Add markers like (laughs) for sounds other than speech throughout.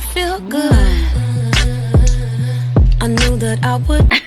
I feel good. I knew that I would. (laughs)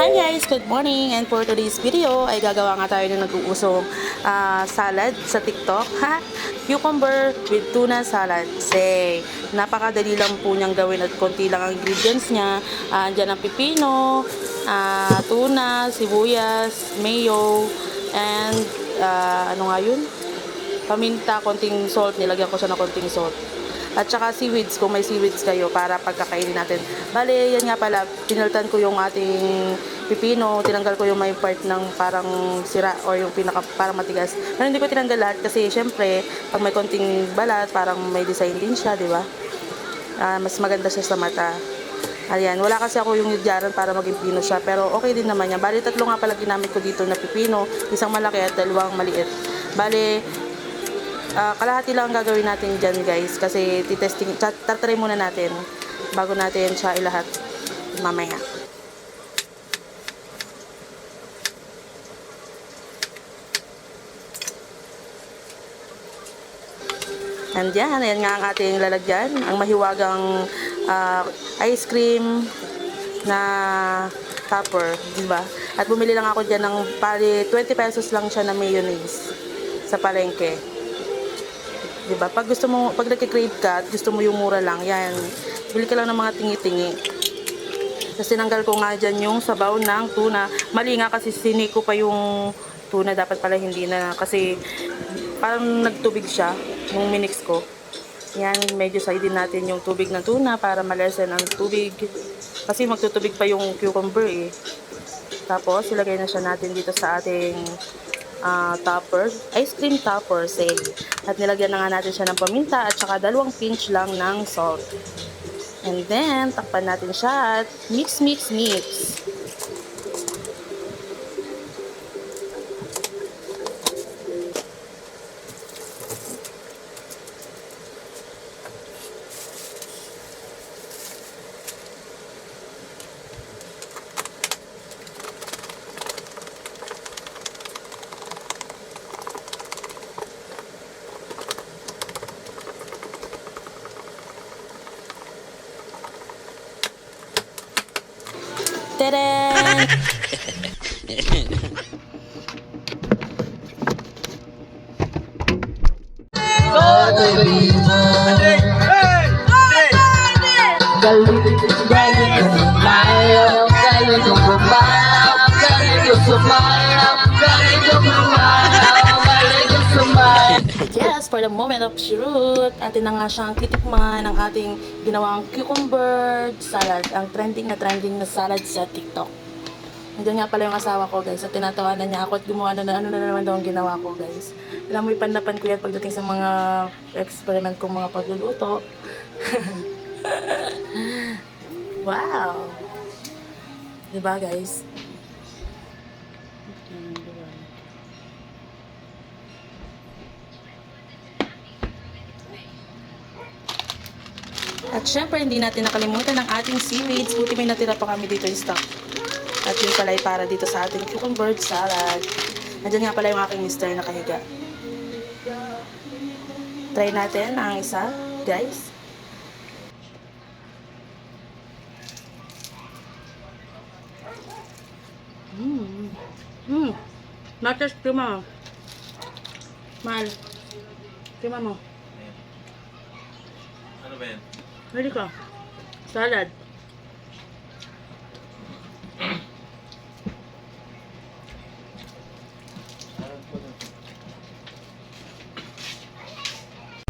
Hi guys! Good morning! And for today's video ay gagawa nga tayo ng nag-uusong ah, salad sa TikTok. (laughs) Ha? Cucumber with tuna salad. Say, napakadali lang po niyang gawin at konti lang ang ingredients niya. Ah, Andiyan ang pipino, ah, tuna, sibuyas, mayo, and ah, ano nga yun? Paminta, konting salt. Nilagyan ko siya ng konting salt. At saka seaweeds, kung may seaweeds kayo para pagkakainin natin. Bale, yan nga pala, pinaltan ko yung ating pipino, tinanggal ko yung may part ng parang sira or yung pinaka parang matigas. Pero hindi ko tinanggal lahat kasi syempre, pag may konting balat, parang may design din siya, di ba? Ah, mas maganda siya sa mata. Ayan, wala kasi ako yung yudyaran para maging pino siya, pero okay din naman yan. Bali, tatlo nga pala ginamit ko dito na pipino, isang malaki at dalawang maliit. Bali, Ah, kalahati lang ang gagawin natin dyan guys kasi titesting, tat- tatry muna natin bago natin siya ilahat mamaya. And yan, ayan nga ang ating lalagyan, ang mahiwagang ah, ice cream na topper, di ba? At bumili lang ako dyan ng pali 20 pesos lang siya na mayonnaise sa palengke. 'Di ba? Pag gusto mo, pag nagki-crave ka at gusto mo yung mura lang, yan. Bili ka lang ng mga tingi-tingi. Kasi tinanggal ko nga dyan yung sabaw ng tuna. Mali nga kasi siniko pa yung tuna. Dapat pala hindi na. Kasi parang nagtubig siya nung minix ko. Yan, medyo side natin yung tubig ng tuna para malesen ang tubig. Kasi magtutubig pa yung cucumber eh. Tapos, ilagay na siya natin dito sa ating ah, topper, ice cream topper, say. At nilagyan na nga natin siya ng paminta at saka dalawang pinch lang ng salt. And then, takpan natin siya at mix, mix, mix. Go, baby. Go, baby. For the moment of shoot, atin na nga siyang titikman ang ating ginawang cucumber salad, ang trending na trending na salad sa TikTok. Nandiyan nga pala yung asawa ko guys, at tinatawanan niya ako at gumawa na ano na naman daw ang ginawa ko guys. Alam mo, ipanlapan ko yan pagdating sa mga experiment kong mga pagluluto. (laughs) wow! Diba guys? At syempre, hindi natin nakalimutan ang ating seaweeds. Buti may natira pa kami dito yung stock. At yun pala para dito sa ating cucumber salad. Nandiyan nga pala yung aking mister na kahiga. Try natin ang isa, guys. Mmm. Mmm. Natas krima. Mahal. Krima mo. Ano ba yan? Ready ka? Salad.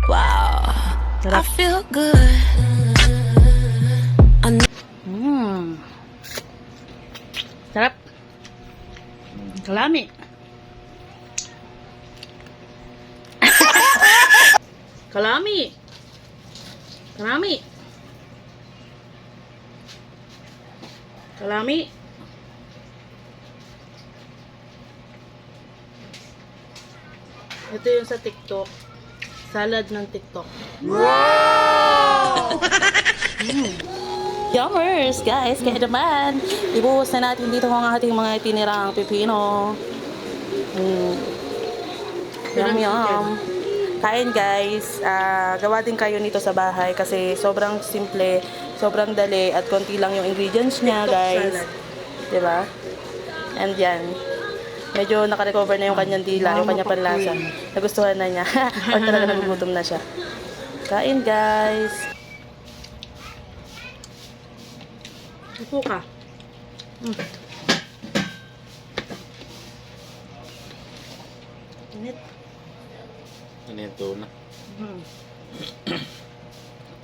Wow. I Sarap. feel good. I. Mmm. Sarap. Kalami. Kalami. (laughs) Kalami. Kalami. Ito yung sa TikTok. Salad ng TikTok. Wow! (laughs) Yummers, guys, kaya naman, ibuhos na natin dito ang ating mga itinirang pipino. Mm. Yum, yum. Kain guys, Ah, gawa din kayo nito sa bahay kasi sobrang simple, sobrang dali at konti lang yung ingredients niya guys. Diba? And yan. Medyo nakarecover na yung kanyang dila, yung kanyang panlasa. Nagustuhan na niya. (laughs) Or talaga nagugutom na siya. Kain guys. Upo ka. Mm. Init. Ano yung tuna?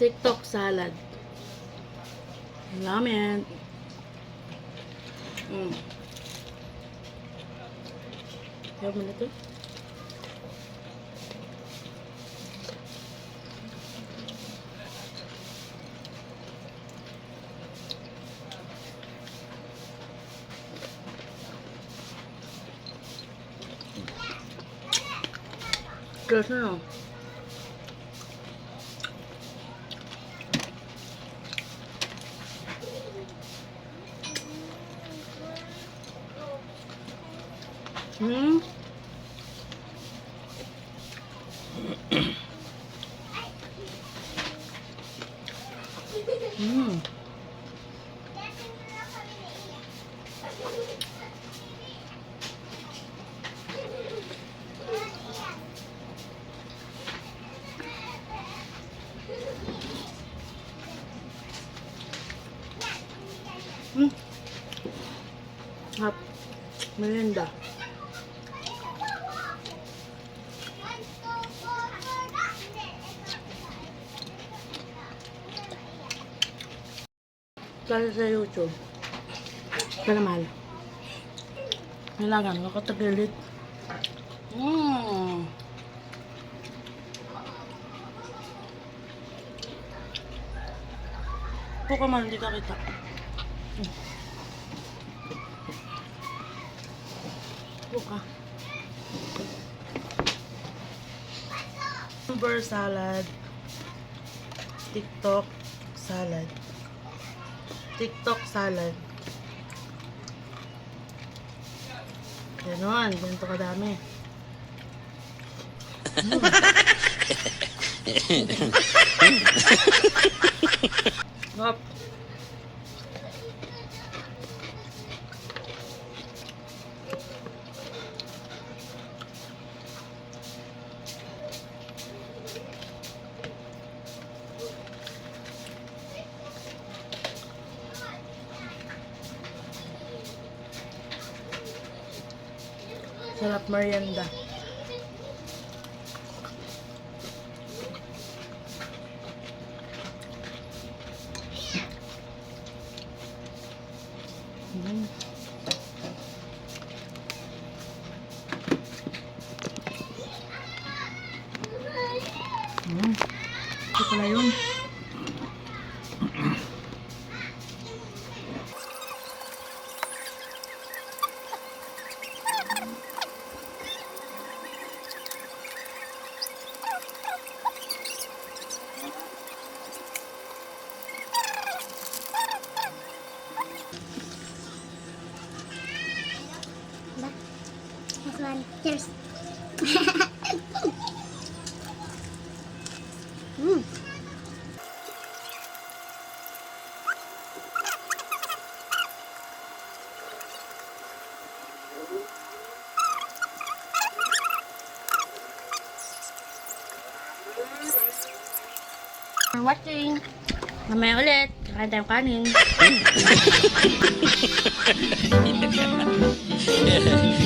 TikTok salad. Ramen. Mm. Kaya mo na to? Terus na. Hmm. Merienda. Kaya sa YouTube. Kaya mahal. Kailangan ko katagilit. Mmm. Po ka man, hindi ka kita. Mm. Po ka. Cucumber salad. TikTok salad. TikTok salad. Ganon, ganito kadami. (laughs) Mm. Hop. Sarap merienda. Mm. Mm. Ito pala yun. One. Cheers. (laughs) mm. Watching. Mamaya ulit. Kakain tayong kanin. (laughs)